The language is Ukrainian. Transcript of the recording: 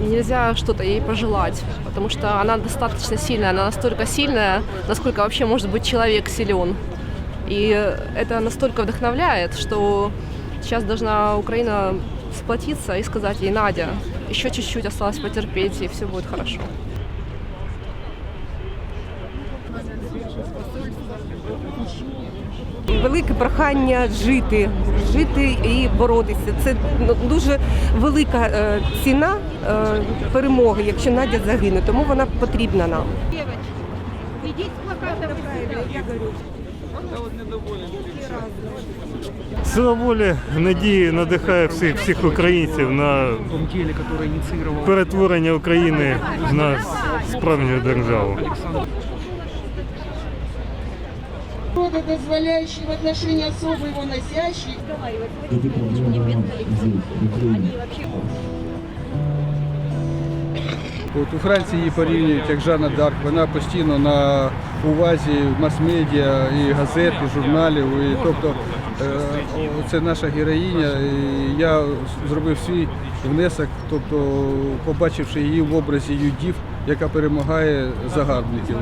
Нельзя что-то ей пожелать, потому что она достаточно сильная, она настолько сильная, насколько вообще может быть человек силен. И это настолько вдохновляет, что сейчас должна Украина сплотиться и сказать ей, Надя, еще чуть-чуть осталось потерпеть, и все будет хорошо. Велике прохання жити, жити і боротися. Це ну, дуже велика е, ціна е, перемоги, якщо Надя загине, тому вона потрібна нам. Сила волі надії надихає всіх всіх українців на перетворення України на справжню державу. Рода, дозволяющий в отношении особо его носящих, От у Франції її порівнюють як Жанна Дарк. Вона постійно на увазі мас-медіа і газет, журналів. І, тобто е, це наша героїня. І я зробив свій внесок, тобто побачивши її в образі юдів, яка перемагає загарбників.